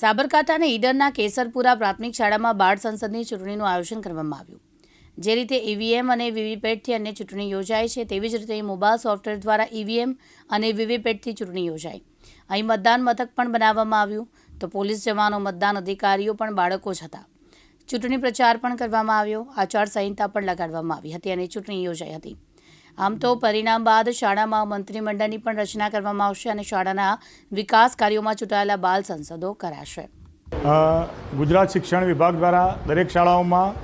સાબરકાંઠાના ઈડરના કેસરપુરા પ્રાથમિક શાળામાં બાળ સંસદની ચૂંટણીનું આયોજન કરવામાં આવ્યું. જે રીતે ઈવીએમ અને વીવીપેટથી અન્ય ચૂંટણી યોજાય છે, તેવી જ રીતે મોબાઈલ સોફ્ટવેર દ્વારા ઈવીએમ અને વીવીપેટથી ચૂંટણી યોજાઈ અહીં મતદાન મથક પણ બનાવવામાં આવ્યું, તો પોલીસ જવાનો, મતદાન અધિકારીઓ પણ બાળકો જ હતા. ચૂંટણી પ્રચાર પણ કરવામાં આવ્યો આચારસંહિતા પણ લગાડવામાં આવી હતી અને ચૂંટણી યોજાઈ હતી. આમ તો પરિણામ બાદ શાળામાં મંત્રીમંડળની પણ રચના કરવામાં આવશે અને શાળાના વિકાસ કાર્યોમાં ચૂંટાયેલા બાલ સંસદો કરાશે. ગુજરાત શિક્ષણ વિભાગ દ્વારા દરેક શાળાઓમાં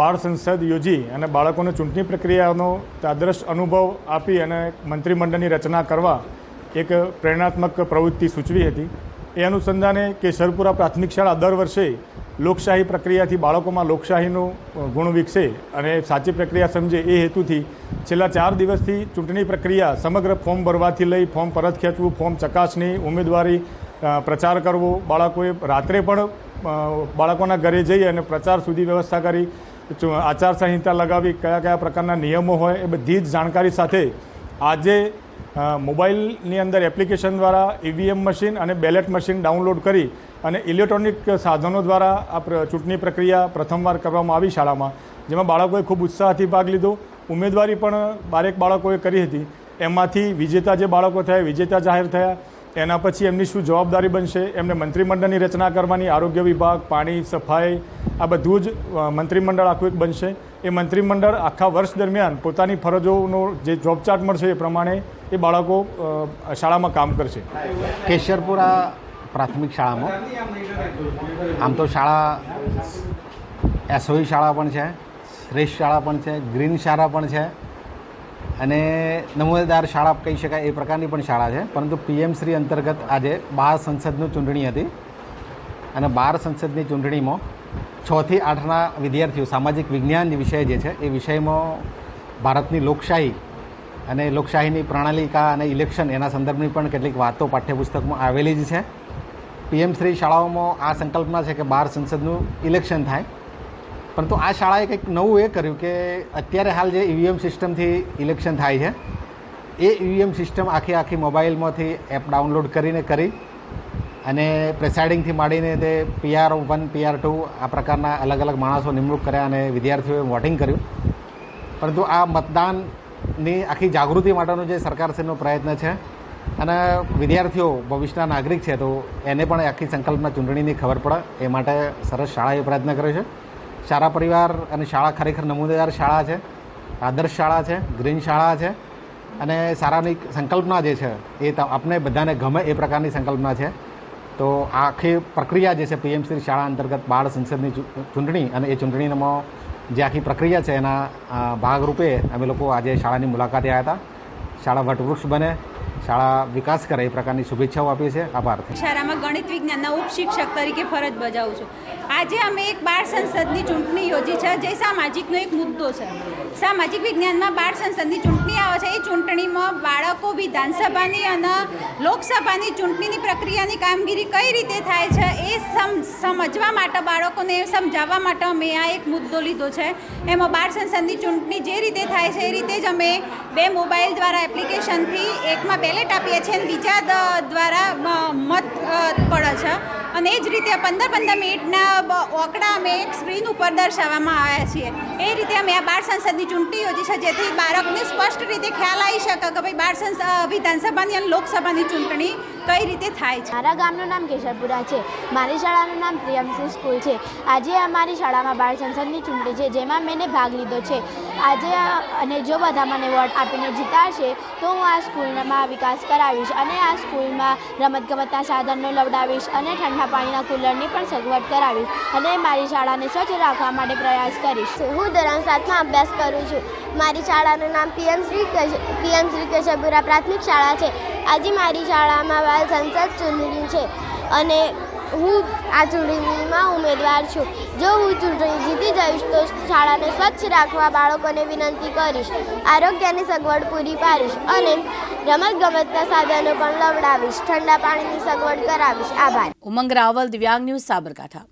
બાળ સંસદ યોજી અને બાળકોને ચૂંટણી પ્રક્રિયાનો આદર્શ અનુભવ આપી અને મંત્રીમંડળની રચના કરવા એક પ્રેરણાત્મક પ્રવૃત્તિ સૂચવી હતી. એ અનુસંધાને કેશરપુરા પ્રાથમિક શાળા દર વર્ષે લોકશાહી પ્રક્રિયાથી બાળકોમાં લોકશાહીનું ગુણ વિકસે અને સાચી પ્રક્રિયા સમજે એ હેતુથી છેલ્લા ચાર દિવસથી ચૂંટણી પ્રક્રિયા સમગ્ર ફોર્મ ભરવાથી લઈ ફોર્મ પરત ખેંચવું, ફોર્મ ચકાસણી, ઉમેદવારી પ્રચાર કરવો, બાળકોએ રાત્રે પણ બાળકોના ઘરે જઈ અને પ્રચાર સુધી વ્યવસ્થા કરી આચારસંહિતા લગાવી કયા કયા પ્રકારના નિયમો હોય એ બધી જ જાણકારી સાથે આજે મોબાઈલની અંદર એપ્લિકેશન દ્વારા ઈવીએમ મશીન અને બેલેટ મશીન ડાઉનલોડ કરી અને ઇલેક્ટ્રોનિક સાધનો દ્વારા આ ચૂંટણી પ્રક્રિયા પ્રથમવાર કરવામાં આવી શાળામાં, જેમાં બાળકોએ ખૂબ ઉત્સાહથી ભાગ લીધો. ઉમેદવારી પણ બારેક બાળકોએ કરી હતી. એમાંથી વિજેતા જે બાળકો થયા, વિજેતા જાહેર થયા, એના પછી એમની શું જવાબદારી બનશે, એમને મંત્રીમંડળની રચના કરવાની આરોગ્ય વિભાગ, પાણી, સફાઈ આ બધું જ મંત્રીમંડળ આખું એક બનશે. એ મંત્રીમંડળ આખા વર્ષ દરમિયાન પોતાની ફરજોનો જે જોબ ચાર્ટ મળશે એ પ્રમાણે એ બાળકો શાળામાં કામ કરશે. કેશરપુરા પ્રાથમિક શાળામાં? આમ તો શાળા એસઓઈ શાળા પણ છે, શ્રેષ્ઠ શાળા પણ છે, ગ્રીન શાળા પણ છે, અને નમૂનેદાર શાળા કહી શકાય એ પ્રકારની પણ શાળા છે. પરંતુ પીએમ શ્રી અંતર્ગત આજે બાર સંસદનું ચૂંટણી હતી. અને બાર સંસદની ચૂંટણીમાં છથી આઠના વિદ્યાર્થીઓ સામાજિક વિજ્ઞાન વિષય જે છે, એ વિષયમાં ભારતની લોકશાહી અને લોકશાહીની પ્રણાલિકા અને ઇલેક્શન એના સંદર્ભની પણ કેટલીક વાતો પાઠ્યપુસ્તકમાં આવેલી જ છે. પીએમ શ્રી શાળાઓમાં આ સંકલ્પના છે કે બાર સંસદનું ઇલેક્શન થાય. પરંતુ આ શાળાએ કંઈક નવું એ કર્યું કે અત્યારે હાલ જે ઈવીએમ સિસ્ટમથી ઇલેક્શન થાય છે, એ ઈવીએમ સિસ્ટમ આખી આખી મોબાઈલમાંથી એપ ડાઉનલોડ કરીને કરી અને પ્રેસાઇડિંગથી માંડીને તે પીઆર વન પીઆર ટુ આ પ્રકારના અલગ અલગ માણસો નિમણૂક કર્યા અને વિદ્યાર્થીઓએ વોટિંગ કર્યું. પરંતુ આ મતદાનની આખી જાગૃતિ માટેનો જે સરકારશ્રીનો પ્રયત્ન છે અને વિદ્યાર્થીઓ ભવિષ્યના નાગરિક છે, તો એને પણ આખી સંકલ્પના ચૂંટણીની ખબર પડે. એ માટે સરસ શાળાએ પ્રયત્ન કર્યો છે. શાળા પરિવાર અને શાળા ખરેખર નમૂનેદાર શાળા છે, આદર્શ શાળા છે, ગ્રીન શાળા છે અને સારાની સંકલ્પના જે છે એ આપણે બધાને ગમે એ પ્રકારની સંકલ્પના છે. તો આખી પ્રક્રિયા જે છે પીએમ શ્રી શાળા અંતર્ગત બાળ સંસદની ચૂંટણી અને એ ચૂંટણીમાં જે આખી પ્રક્રિયા છે એના ભાગરૂપે અમે લોકો આજે શાળાની મુલાકાતે આવ્યા હતા. શાળા વટવૃક્ષ બને, શાળા વિકાસ કરે એ પ્રકારની શુભેચ્છાઓ આપીએ છીએ. આભાર. શાળામાં ગણિત વિજ્ઞાનના ઉપશિક્ષક તરીકે ફરજ બજાવું છું. આજે અમે એક બાળ સંસદની ચૂંટણી યોજી છે, જે સામાજિકનો એક મુદ્દો છે. સામાજિક વિજ્ઞાનમાં બાળ સંસદની ચૂંટણી આવે છે. એ ચૂંટણીમાં બાળકો વિધાનસભાની અને લોકસભાની ચૂંટણીની પ્રક્રિયાની કામગીરી કઈ રીતે થાય છે એ સમ, સમજવા માટે, બાળકોને સમજાવવા માટે અમે આ એક મુદ્દો લીધો છે. એમાં બાળ સંસદની ચૂંટણી જે રીતે થાય છે એ રીતે જ અમે બે મોબાઈલ દ્વારા એપ્લિકેશનથી એકમાં બેલેટ આપીએ છીએ અને બીજા દ્વારા મત પડે છે. અને એ જ રીતે પંદર પંદર મિનિટના ઓકડા અમે એક સ્ક્રીન ઉપર દર્શાવવામાં આવ્યા છીએ. એ રીતે અમે આ બાળ સંસદની ચૂંટણી યોજી છે, જેથી બાળકને સ્પષ્ટ રીતે ખ્યાલ આવી શકે કે ભાઈ બાળ સંસ વિધાનસભાની અને લોકસભાની ચૂંટણી કઈ રીતે થાય છે? મારા ગામનું નામ કેશરપુરા છે. મારી શાળાનું નામ પ્રિયમસી સ્કૂલ છે. આજે અમારી શાળામાં બાળ સંસદની ચૂંટણી છે જેમાં મેં ભાગ લીધો છે. આજે અને જો બધા મને વોટ આપીને જીતાશે તો હું આ સ્કૂલમાં વિકાસ કરાવીશ અને આ સ્કૂલમાં રમતગમતના સાધનો લવડાવીશ અને ઠંડા પાણીના કુલરની પણ સગવડ કરાવીશ અને મારી શાળાને સ્વચ્છ રાખવા માટે પ્રયાસ કરીશ. હું ધોરણ સાતમાં અભ્યાસ કરું છું. મારી શાળાનું નામ પીએમ શ્રી કેશ- પીએમ શ્રી કેશવપુરા પ્રાથમિક શાળા છે. આજે મારી શાળામાં બાલ સંસદ ચૂંટણી છે અને હું આ ચૂંટણીમાં ઉમેદવાર છું. જો હું ચૂંટણી જીતી જઈશ તો શાળાને સ્વચ્છ રાખવા બાળકોને વિનંતી કરીશ, આરોગ્યની સગવડ પૂરી પાડીશ અને રમતગમતના સાધનો પણ લવડાવીશ, ઠંડા પાણીની સગવડ કરાવીશ. આભાર. ઉમંગ રાવલ, દિવ્યાંગ ન્યૂઝ સાબરકાંઠા.